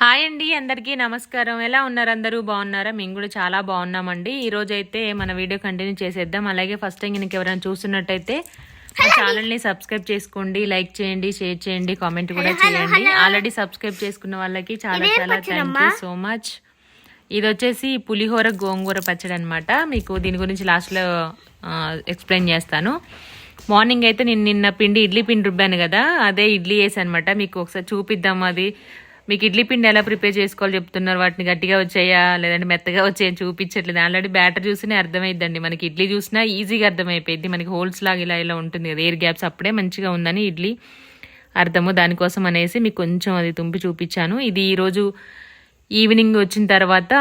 Hi అండి అందరికీ నమస్కారం. ఎలా ఉన్నారు అందరూ? బాగున్నారా? మేము కూడా చాలా బాగున్నామండి. ఈ రోజు అయితే మన వీడియో కంటిన్యూ చేసేద్దాం. అలాగే ఫస్ట్ టైం ఇంక ఎవరైనా చూస్తున్నట్టయితే మా ఛానల్ని సబ్స్క్రైబ్ చేసుకోండి లైక్ చేయండి షేర్ చేయండి కామెంట్ కూడా చేయండి. ఆల్రెడీ సబ్స్క్రైబ్ చేసుకున్న వాళ్ళకి చాలా చాలా థ్యాంక్ యూ సో మచ్ ఇది వచ్చేసి పులిహోర గోంగూర పచ్చడి అనమాట మీకు దీని గురించి లాస్ట్లో ఎక్స్ప్లెయిన్ చేస్తాను. మార్నింగ్ అయితే నేను నిన్న పిండి ఇడ్లీ పిండి రుబ్బాను కదా అదే ఇడ్లీ వేసాను అనమాట మీకు ఒకసారి చూపిద్దాం అది. మీకు ఇడ్లీ పిండి ఎలా ప్రిపేర్ చేసుకోవాలో చెప్తున్నారు? వాటిని గట్టిగా వచ్చాయా? లేదంటే మెత్తగా వచ్చాయని చూపించట్లేదు? ఆల్రెడీ బ్యాటర్ చూసినే అర్థమైద్దండి. మనకి ఇడ్లీ చూసినా ఈజీగా అర్థమైపోయింది మనకి హోల్స్ లాగా ఇలా ఇలా ఉంటుంది కదా. ఎయిర్ గ్యాప్స్ అప్పుడే మంచిగా ఉందని ఇడ్లీ అర్థము. దానికోసం అనేసి మీకు కొంచెం అది తుంపి చూపించాను. ఇది ఈరోజు ఈవినింగ్ వచ్చిన తర్వాత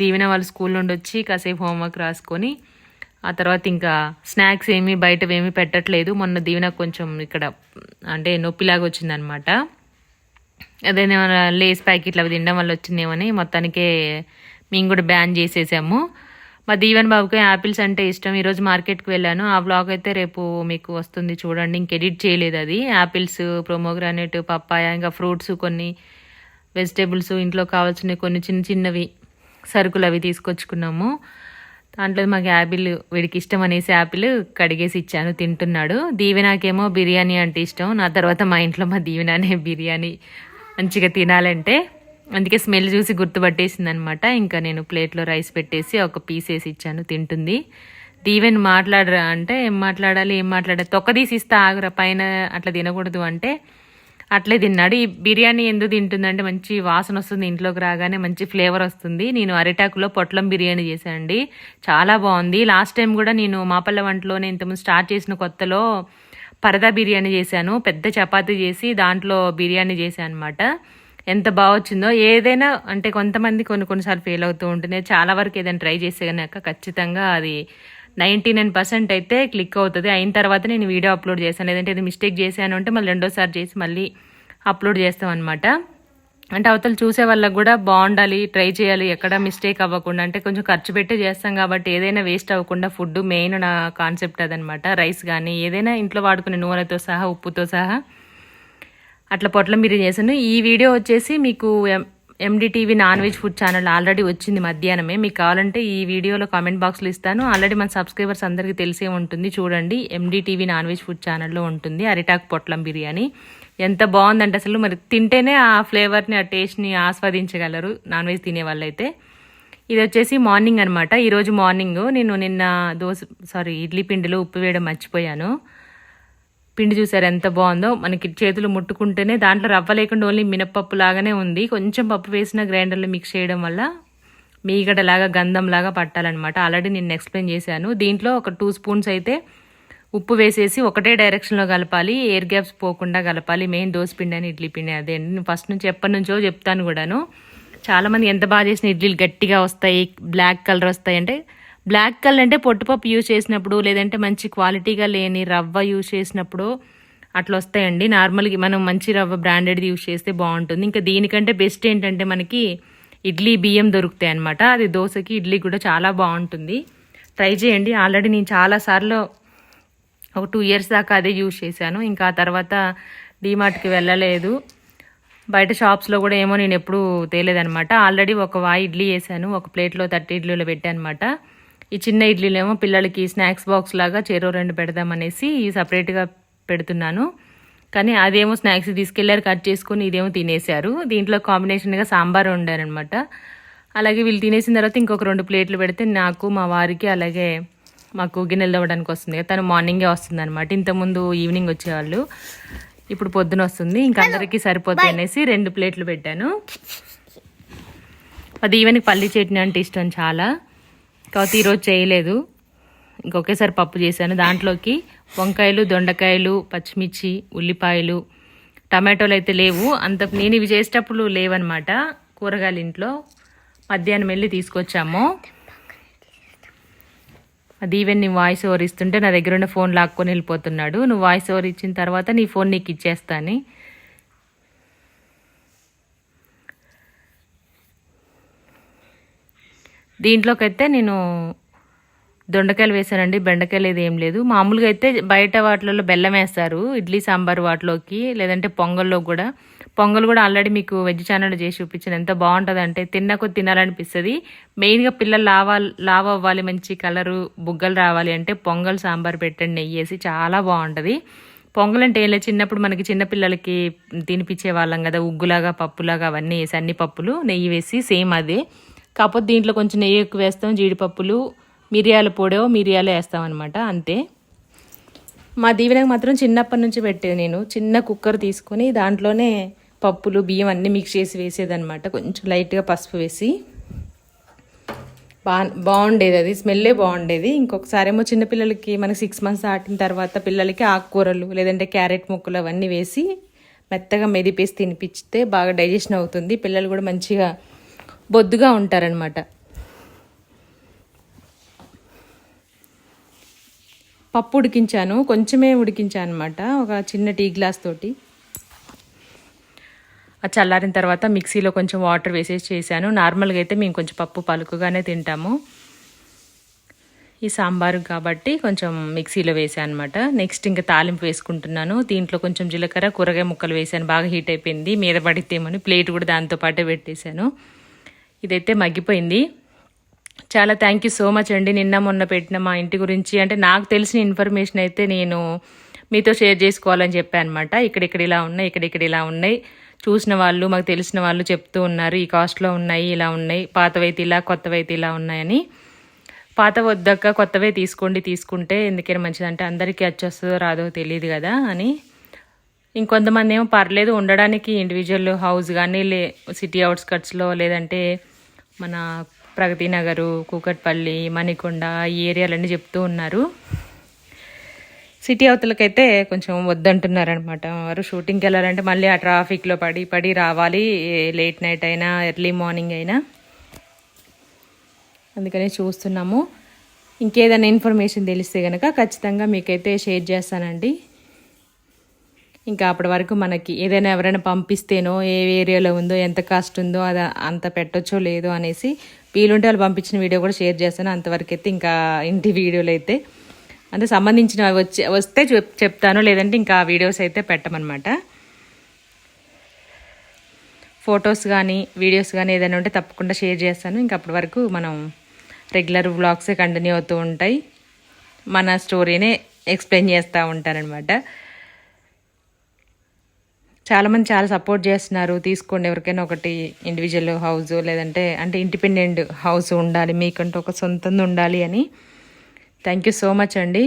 దీవెన వాళ్ళ స్కూల్ నుండి వచ్చి కాసేపు హోంవర్క్ రాసుకొని ఆ తర్వాత ఇంకా స్నాక్స్ ఏమీ బయట ఏమీ పెట్టట్లేదు. మొన్న దీవెన కొంచెం ఇక్కడ అంటే నొప్పిలాగా వచ్చిందనమాట. అదేనా లేస్ ప్యాకెట్లు అవి తినడం వల్ల వచ్చిందేమని మొత్తానికే మేము కూడా బ్యాన్ చేసేసాము. మా దీవెన్ బాబుకి యాపిల్స్ అంటే ఇష్టం. ఈరోజు మార్కెట్కి వెళ్ళాను. ఆ బ్లాగ్ అయితే రేపు మీకు వస్తుంది చూడండి. ఇంక ఎడిట్ చేయలేదు అది. యాపిల్స్ ప్రోమోగ్రానేట్ పప్పాయ ఇంకా ఫ్రూట్స్ కొన్ని వెజిటేబుల్స్ ఇంట్లో కావాల్సిన కొన్ని చిన్న చిన్నవి సరుకులు అవి తీసుకొచ్చుకున్నాము. దాంట్లో మాకు యాపిల్ వీడికి ఇష్టం అనేసి యాపిల్ కడిగేసి ఇచ్చాను తింటున్నాడు. దీవెనాకేమో బిర్యానీ అంటే ఇష్టం. నా తర్వాత మా ఇంట్లో మా దీవెనానే బిర్యానీ. మంచిగా తినాలంటే అందుకే స్మెల్ చూసి గుర్తుపట్టేసింది అనమాట ఇంకా నేను ప్లేట్లో రైస్ పెట్టేసి ఒక పీస్ వేసి ఇచ్చాను తింటుంది. దీవెన్ మాట్లాడరా అంటే ఏం మాట్లాడాలి ఏం మాట్లాడాలి తొక్క తీసి ఇస్తా ఆగురా పైన అట్లా తినకూడదు అంటే అట్లే తిన్నాడు. ఈ బిర్యానీ ఎందుకు తింటుందంటే మంచి వాసన వస్తుంది ఇంట్లోకి రాగానే మంచి ఫ్లేవర్ వస్తుంది. నేను అరిటాకులో పొట్లం బిర్యానీ చేశానండి. చాలా బాగుంది. లాస్ట్ టైం కూడా నేను మాపల్ల వంటలోనే ఇంతకుముందు స్టార్ట్ చేసిన కొత్తలో పరదా బిర్యానీ చేశాను పెద్ద చపాతీ చేసి దాంట్లో బిర్యానీ చేశాను అనమాట ఎంత బాగా వచ్చిందో ఏదైనా అంటే కొంతమంది కొన్ని కొన్నిసార్లు ఫెయిల్ అవుతూ ఉంటుంది చాలా వరకు ఏదైనా ట్రై చేసే కనుక ఖచ్చితంగా అది నైంటీ నైన్ పర్సెంట్ అయితే క్లిక్ అవుతుంది. అయిన తర్వాత నేను వీడియో అప్లోడ్ చేశాను. లేదంటే ఇది మిస్టేక్ చేశాను అంటే మళ్ళీ రెండోసారి చేసి మళ్ళీ అప్లోడ్ చేస్తాం అనమాట అంటే అవతల చూసే వాళ్ళకి కూడా బాగుండాలి ట్రై చేయాలి. ఎక్కడ మిస్టేక్ అవ్వకుండా అంటే కొంచెం ఖర్చు పెట్టి చేస్తాం కాబట్టి ఏదైనా వేస్ట్ అవ్వకుండా ఫుడ్ మెయిన్ నా కాన్సెప్ట్ అదనమాట. రైస్ కానీ ఏదైనా ఇంట్లో వాడుకునే నూనెతో సహా ఉప్పుతో సహా. అట్లా పొట్లం బిర్యానీ చేశాను. ఈ వీడియో వచ్చేసి మీకు NDTV non veg food channel already వచ్చింది మధ్యాహ్నమే. మీకు కావాలంటే ఈ వీడియోలో కామెంట్ బాక్స్లో ఇస్తాను. ఆల్రెడీ మన సబ్స్క్రైబర్స్ అందరికీ తెలిసే ఉంటుంది. చూడండి ఎండిటీవీ నాన్ వెజ్ ఫుడ్ ఛానల్లో ఉంటుంది అరిటాక్ పొట్లం బిర్యానీ. ఎంత బాగుందంటే అసలు మరి తింటేనే ఆ ఫ్లేవర్ని ఆ టేస్ట్ని ఆస్వాదించగలరు నాన్ వెజ్ తినే వాళ్ళైతే ఇది వచ్చేసి మార్నింగ్ అనమాట ఈరోజు మార్నింగ్ నేను నిన్న దోశ సారీ ఇడ్లీ పిండిలో ఉప్పు వేయడం మర్చిపోయాను. పిండి చూసారు ఎంత బాగుందో. మనకి చేతులు ముట్టుకుంటేనే దాంట్లో రవ్వ లేకుండా ఓన్లీ మినప్పప్పు లాగానే ఉంది. కొంచెం పప్పు వేసిన గ్రైండర్లో మిక్స్ చేయడం వల్ల మీగడలాగా గంధంలాగా పట్టాలన్నమాట. ఆల్రెడీ నేను ఎక్స్ప్లెయిన్ చేశాను. దీంట్లో ఒక టూ స్పూన్స్ అయితే ఉప్పు వేసేసి ఒకటే డైరెక్షన్లో కలపాలి ఎయిర్ గ్యాప్స్ పోకుండా కలపాలి మెయిన్ దోశ పిండి అని ఇడ్లీ పిండి అదే అండి నేను ఫస్ట్ నుంచి ఎప్పటి నుంచో చెప్తాను కూడాను. చాలామంది ఎంత బాగా చేసిన ఇడ్లీలు గట్టిగా వస్తాయి బ్లాక్ కలర్ వస్తాయి అంటే బ్లాక్ కలర్ అంటే పొట్టుపప్పు యూజ్ చేసినప్పుడు లేదంటే మంచి క్వాలిటీగా లేని రవ్వ యూజ్ చేసినప్పుడు అట్లా వస్తాయండి. నార్మల్గా మనం మంచి రవ్వ బ్రాండెడ్ యూజ్ చేస్తే బాగుంటుంది. ఇంకా దీనికంటే బెస్ట్ ఏంటంటే మనకి ఇడ్లీ బియ్యం దొరుకుతాయి అనమాట అది దోశకి ఇడ్లీ కూడా చాలా బాగుంటుంది. ట్రై చేయండి. ఆల్రెడీ నేను చాలాసార్లు ఒక టూ ఇయర్స్ దాకా అదే యూజ్ చేశాను. ఇంకా ఆ తర్వాత డీమార్ట్కి వెళ్ళలేదు. బయట షాప్స్లో కూడా ఏమో నేను ఎప్పుడూ తేలేదనమాట ఆల్రెడీ ఒక వాయి ఇడ్లీ వేసాను ఒక ప్లేట్లో థర్టీ ఇడ్లీలో పెట్టానమాట ఈ చిన్న ఇడ్లీలేమో పిల్లలకి స్నాక్స్ బాక్స్ లాగా చెరో రెండు పెడదామనేసి సపరేట్గా పెడుతున్నాను. కానీ అదేమో స్నాక్స్ తీసుకెళ్ళారు కట్ చేసుకుని ఇదేమో తినేశారు. దీంట్లో కాంబినేషన్గా సాంబార్ వండారనమాట అలాగే వీళ్ళు తినేసిన తర్వాత ఇంకొక రెండు ప్లేట్లు పెడితే నాకు మా వారికి అలాగే మాకు గిన్నెలు తవ్వడానికి వస్తుంది తను మార్నింగే వస్తుంది అనమాట ఇంతకుముందు ఈవినింగ్ వచ్చేవాళ్ళు. ఇప్పుడు పొద్దున వస్తుంది. ఇంకా అందరికీ సరిపోతాయి అనేసి రెండు ప్లేట్లు పెట్టాను. అది ఈవెన్కి పల్లి చట్నీ అంటే ఇష్టం చాలా. కాకపోతే ఈరోజు చేయలేదు. ఇంకొకేసారి పప్పు చేశాను. దాంట్లోకి వంకాయలు దొండకాయలు పచ్చిమిర్చి ఉల్లిపాయలు టమాటోలు అయితే లేవు. అంత నేను ఇవి చేసేటప్పుడు లేవన్నమాట. కూరగాయలు ఇంట్లో. మధ్యాహ్నం వెళ్ళి తీసుకొచ్చాము. అది ఈవెన్ నీ వాయిస్ ఓవర్ ఇస్తుంటే నా దగ్గర ఉన్న ఫోన్ లాక్కొని వెళ్ళిపోతున్నాడు. నువ్వు వాయిస్ ఓవర్ ఇచ్చిన తర్వాత నీ ఫోన్ నీకు ఇచ్చేస్తాను. దీంట్లోకైతే నేను దొండకాయలు వేసానండి బెండకాయలు ఏది ఏం లేదు. మామూలుగా అయితే బయట వాటిలలో బెల్లం వేస్తారు ఇడ్లీ సాంబార్ వాటిలోకి లేదంటే పొంగల్లో కూడా. పొంగల్ కూడా ఆల్రెడీ మీకు వెజ్ ఛానల్ చేసి చూపించాను. ఎంత బాగుంటుంది అంటే తిన్నకొద్ది తినాలనిపిస్తుంది. మెయిన్గా పిల్లలు లావా లావ్ అవ్వాలి మంచి కలరు బుగ్గలు రావాలి అంటే పొంగల్ సాంబార్ పెట్టండి నెయ్యి వేసి చాలా బాగుంటుంది. పొంగల్ అంటే ఏం లేదు చిన్నప్పుడు మనకి చిన్నపిల్లలకి తినిపించే వాళ్ళం కదా ఉగ్గులాగా పప్పులాగా అవన్నీ వేసి అన్ని పప్పులు నెయ్యి వేసి సేమ్ అదే. కాకపోతే దీంట్లో కొంచెం నెయ్యి ఎక్కువ వేస్తాం జీడిపప్పులు మిరియాల పొడో మిరియాలు వేస్తామన్నమాట అంతే. మా దీవెనకు మాత్రం చిన్నప్పటి నుంచి పెట్టేది నేను. చిన్న కుక్కర్ తీసుకొని దాంట్లోనే పప్పులు బియ్యం అన్నీ మిక్స్ చేసి వేసేదనమాట కొంచెం లైట్గా పసుపు వేసి. బా బాగుండేది అది. స్మెల్లే బాగుండేది. ఇంకొకసారి ఏమో చిన్నపిల్లలకి మనకి సిక్స్ మంత్స్ దాటిన తర్వాత పిల్లలకి ఆకుకూరలు లేదంటే క్యారెట్ ముక్కలు అవన్నీ వేసి మెత్తగా మెదిపేసి తినిపిస్తే బాగా డైజెషన్ అవుతుంది. పిల్లలు కూడా మంచిగా బొద్దుగా ఉంటారనమాట పప్పు ఉడికించాను కొంచెమే ఉడికించాను అనమాట ఒక చిన్న టీ గ్లాస్ తోటి. ఆ చల్లారిన తర్వాత మిక్సీలో కొంచెం వాటర్ వేసేసి చేశాను. నార్మల్గా అయితే మేము కొంచెం పప్పు పలుకుగానే తింటాము. ఈ సాంబారు కాబట్టి కొంచెం మిక్సీలో వేసాను అనమాట నెక్స్ట్ ఇంకా తాలింపు వేసుకుంటున్నాను. దీంట్లో కొంచెం జీలకర్ర కూరగాయ ముక్కలు వేసాను బాగా హీట్ అయిపోయింది. మీద పడితేమని ప్లేట్ కూడా దాంతో పాటే పెట్టేశాను. ఇదైతే మగ్గిపోయింది. చాలా థ్యాంక్ యూ సో మచ్ అండి. నిన్న మొన్న పెట్టిన మా ఇంటి గురించి. అంటే నాకు తెలిసిన ఇన్ఫర్మేషన్ అయితే నేను మీతో షేర్ చేసుకోవాలని చెప్పాను అనమాట ఇక్కడిక్కడ ఇలా ఉన్నాయి ఇక్కడిక్కడ ఇలా ఉన్నాయి. చూసిన వాళ్ళు మాకు తెలిసిన వాళ్ళు చెప్తూ ఉన్నారు. ఈ కాస్ట్లో ఉన్నాయి ఇలా ఉన్నాయి. పాతవైతే ఇలా కొత్తవైతే ఇలా ఉన్నాయని. పాత వద్దక్క కొత్తవే తీసుకోండి తీసుకుంటే ఎందుకైనా మంచిదంటే అందరికీ వచ్చేస్తుందో రాదో తెలియదు కదా అని. ఇంకొంతమంది ఏమో పర్లేదు ఉండడానికి ఇండివిజువల్ హౌస్ కానీ లే సిటీ అవుట్స్కట్స్లో లేదంటే మన ప్రగతి నగరు కూకట్పల్లి మణికొండ ఈ ఏరియాలన్నీ చెప్తూ ఉన్నారు. సిటీ అవతలకైతే కొంచెం వద్దంటున్నారు అనమాట వారు షూటింగ్కి వెళ్ళాలంటే మళ్ళీ ఆ ట్రాఫిక్లో పడి పడి రావాలి. లేట్ నైట్ అయినా ఎర్లీ మార్నింగ్ అయినా. అందుకనే చూస్తున్నాము. ఇంకేదైనా ఇన్ఫర్మేషన్ తెలిస్తే కనుక ఖచ్చితంగా మీకైతే షేర్ చేస్తానండి. ఇంకా అప్పటి వరకు మనకి ఏదైనా ఎవరైనా పంపిస్తేనో ఏ ఏరియాలో ఉందో ఎంత కాస్ట్ ఉందో అది అంత పెట్టచ్చో లేదో అనేసి వీలుంటే వాళ్ళు పంపించిన వీడియో కూడా షేర్ చేస్తాను. అంతవరకు అయితే ఇంకా ఇంటి వీడియోలు అయితే అంటే సంబంధించిన వచ్చే వస్తే చెప్ చెప్తాను. లేదంటే ఇంకా వీడియోస్ అయితే పెట్టమన్నమాట. ఫొటోస్ కానీ వీడియోస్ కానీ ఏదైనా ఉంటే తప్పకుండా షేర్ చేస్తాను. ఇంకా అప్పటి వరకు మనం రెగ్యులర్ వ్లాగ్సే కంటిన్యూ అవుతూ ఉంటాయి. మన స్టోరీనే ఎక్స్ప్లెయిన్ చేస్తూ ఉంటానన్నమాట చాలామంది చాలా సపోర్ట్ చేస్తున్నారు. తీసుకోండి ఎవరికైనా ఒకటి ఇండివిజువల్ హౌస్ లేదంటే అంటే ఇండిపెండెంట్ హౌస్ ఉండాలి మీకంటూ ఒక సొంతంది ఉండాలి అని. థ్యాంక్ యూ సో మచ్ అండి.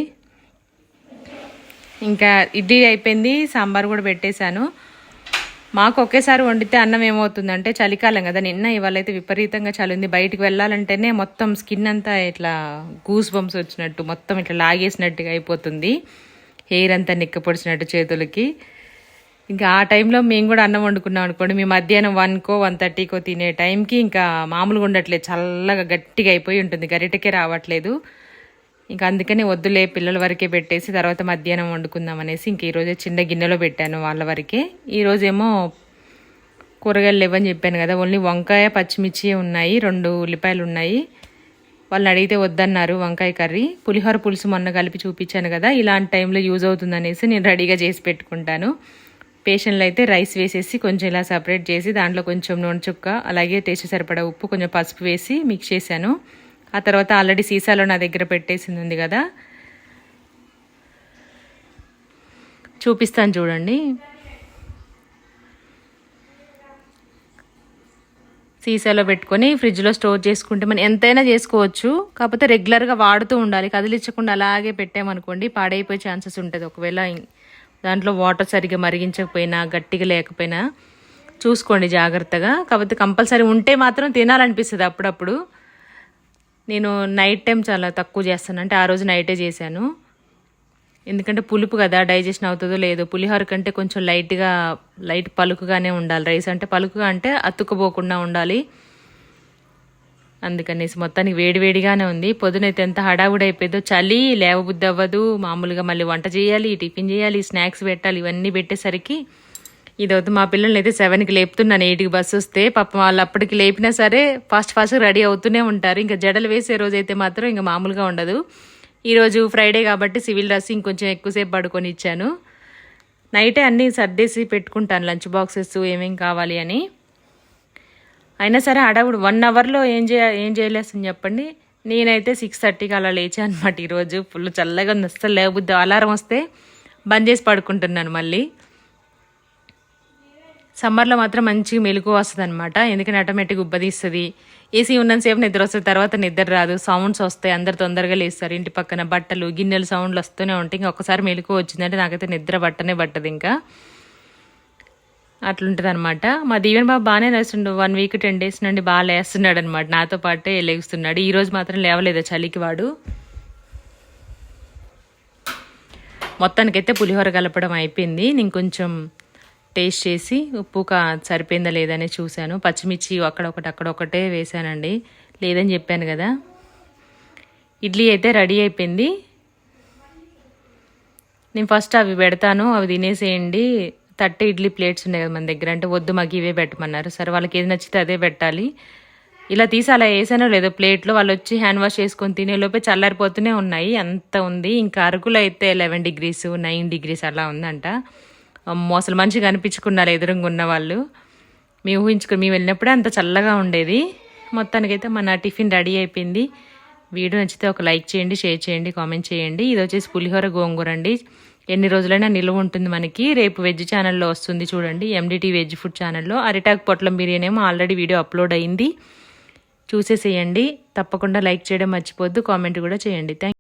ఇంకా ఇడ్లీ అయిపోయింది సాంబార్ కూడా పెట్టేశాను. మాకు ఒకేసారి వండితే అన్నం ఏమవుతుందంటే చలికాలం కదా నిన్న ఇవాళ అయితే విపరీతంగా చలి ఉంది. బయటికి వెళ్ళాలంటేనే మొత్తం స్కిన్ అంతా ఇట్లా గూస్ బంప్స్ వచ్చినట్టు మొత్తం ఇట్లా లాగేసినట్టుగా అయిపోతుంది. హెయిర్ అంతా నిక్కపొడిచినట్టు చేతులకి. ఇంకా ఆ టైంలో మేము కూడా అన్నం వండుకున్నాం అనుకోండి. మేము మధ్యాహ్నం వన్కో వన్ థర్టీకో తినే టైంకి ఇంకా మామూలుగా ఉండట్లేదు. చల్లగా గట్టిగా అయిపోయి ఉంటుంది. గరిటకే రావట్లేదు. ఇంకా అందుకని వద్దులే పిల్లల వరకే పెట్టేసి తర్వాత మధ్యాహ్నం వండుకుందాం అనేసి ఇంక ఈరోజే చిన్న గిన్నెలో పెట్టాను వాళ్ళ వరకే. ఈరోజేమో కూరగాయలు లేవని చెప్పాను కదా. ఓన్లీ వంకాయ పచ్చిమిర్చి ఉన్నాయి. రెండు ఉల్లిపాయలు ఉన్నాయి. వాళ్ళని అడిగితే వద్దన్నారు వంకాయ కర్రీ. పులిహోర పులుసు మొన్న కలిపి చూపించాను కదా. ఇలాంటి టైంలో యూజ్ అవుతుంది అనేసి నేను రెడీగా చేసి పెట్టుకుంటాను. పేషెంట్లు అయితే రైస్ వేసేసి కొంచెం ఇలా సపరేట్ చేసి దాంట్లో కొంచెం నూనె చుక్క అలాగే టేస్ట్ సరిపడా ఉప్పు కొంచెం పసుపు వేసి మిక్స్ చేశాను. ఆ తర్వాత ఆల్రెడీ సీసాలో నా దగ్గర పెట్టేసింది ఉంది కదా. చూపిస్తాను చూడండి. సీసాలో పెట్టుకొని ఫ్రిడ్జ్లో స్టోర్ చేసుకుంటే మనం ఎంతైనా చేసుకోవచ్చు. కాకపోతే రెగ్యులర్గా వాడుతూ ఉండాలి. కదిలించకుండా అలాగే పెట్టామనుకోండి పాడైపోయే ఛాన్సెస్ ఉంటుంది. ఒకవేళ దాంట్లో వాటర్ సరిగ్గా మరిగించకపోయినా గట్టిగా లేకపోయినా చూసుకోండి జాగ్రత్తగా. కాకపోతే కంపల్సరీ ఉంటే మాత్రం తినాలనిపిస్తుంది అప్పుడప్పుడు. నేను నైట్ టైం చాలా తక్కువ చేస్తాను. అంటే ఆ రోజు నైటే చేశాను. ఎందుకంటే పులుపు కదా డైజెషన్ అవుతుందో లేదో. పులిహోర కంటే కొంచెం లైట్గా లైట్ పలుకుగానే ఉండాలి. రైస్ అంటే పలుకుగా అంటే అతుక్కుపోకుండా ఉండాలి. అందుకనేసి మొత్తానికి వేడివేడిగానే ఉంది. పొద్దునైతే ఎంత హడావుడి అయిపోయిందో చలి లేవబుద్ధి అవ్వదు మామూలుగా మళ్ళీ వంట చేయాలి టిఫిన్ చేయాలి స్నాక్స్ పెట్టాలి ఇవన్నీ పెట్టేసరికి ఇదవుతుంది మా పిల్లల్ని అయితే సెవెన్కి లేపుతున్నాను ఎయిట్కి బస్సు వస్తే. పాపం వాళ్ళు అప్పటికి లేపినా సరే ఫాస్ట్ ఫాస్ట్గా రెడీ అవుతూనే ఉంటారు. ఇంకా జడలు వేసే రోజు అయితే మాత్రం ఇంకా మామూలుగా ఉండదు. ఈరోజు ఫ్రైడే కాబట్టి సివిల్ రాసి ఇంకొంచెం ఎక్కువసేపు పడుకొని ఇచ్చాను. నైటే అన్నీ సర్దేసి పెట్టుకుంటాను లంచ్ బాక్సెస్ ఏమేమి కావాలి అని. అయినా సరే అడవుడు వన్ అవర్లో ఏం చేయ ఏం చేయలేసని చెప్పండి? నేనైతే సిక్స్ థర్టీకి అలా లేచాను అనమాట ఈరోజు. ఫుల్ చల్లగా ఉంది. అస్సలు లేకపోతే అలారం వస్తే బంద్ చేసి పడుకుంటున్నాను మళ్ళీ. సమ్మర్లో మాత్రం మంచిగా మెలకు వస్తుంది అనమాట ఎందుకంటే ఆటోమేటిక్ ఉబ్బదీస్తుంది. ఏసీ ఉన్నంతసేపు నిద్ర వస్తుంది. తర్వాత నిద్ర రాదు. సౌండ్స్ వస్తాయి. అందరు తొందరగా లేస్తారు. ఇంటి పక్కన బట్టలు గిన్నెలు సౌండ్లు వస్తూనే ఉంటాయి. ఇంకా ఒక్కసారి మెలకు వచ్చిందంటే నాకైతే నిద్ర బట్టనే పట్టదు ఇంకా. అట్లుంటుంది అనమాట మా దీవెన్ బాబు బాగానే లేస్తుండు వన్ వీక్ టెన్ డేస్ నుండి బాగా లేస్తున్నాడు అనమాట నాతో పాటే లేస్తున్నాడు ఈ రోజు మాత్రం లేవలేదు చలికి వాడు? మొత్తానికైతే పులిహోర కలపడం అయిపోయింది. నేను కొంచెం టేస్ట్ చేసి ఉప్పు కా సరిపోయిందా లేదని చూశాను. పచ్చిమిర్చి అక్కడ ఒకటి అక్కడ ఒకటే వేశానండి. లేదని చెప్పాను కదా. ఇడ్లీ అయితే రెడీ అయిపోయింది. నేను ఫస్ట్ అవి పెడతాను. అవి తినేసేయండి. థర్టీ ఇడ్లీ ప్లేట్స్ ఉన్నాయి కదా మన దగ్గర. అంటే వద్దు మాకు ఇవే పెట్టమన్నారు. సరే వాళ్ళకి ఏది నచ్చితే అదే పెట్టాలి. ఇలా తీసి అలా వేసానో లేదో ప్లేట్లో వాళ్ళు వచ్చి హ్యాండ్ వాష్ చేసుకొని తినే లోపే చల్లారిపోతూనే ఉన్నాయి. అంత ఉంది. ఇంకా అరకులో అయితే లెవెన్ డిగ్రీస్ నైన్ డిగ్రీస్ అలా ఉందంట. అమ్మో అసలు మంచిగా అనిపించుకున్నారు ఎదురుగా ఉన్న వాళ్ళు. మేము ఊహించుకుని మేము వెళ్ళినప్పుడే అంత చల్లగా ఉండేది. మొత్తానికైతే మన టిఫిన్ రెడీ అయిపోయింది. వీడియో నచ్చితే ఒక లైక్ చేయండి షేర్ చేయండి కామెంట్ చేయండి. ఇది వచ్చేసి పులిహోర గోంగూర అండి. ఎన్ని రోజులైనా నిల్వ ఉంటుంది మనకి. రేపు వెజ్ ఛానల్లో వస్తుంది చూడండి. ఎండిటీ వెజ్ ఫుడ్ ఛానల్లో. అరిటాక్ పొట్లం బిర్యానీ ఏమో ఆల్రెడీ వీడియో అప్లోడ్ అయింది. చూసేసేయండి. తప్పకుండా లైక్ చేయడం మర్చిపోద్దు కామెంట్ కూడా చేయండి. థ్యాంక్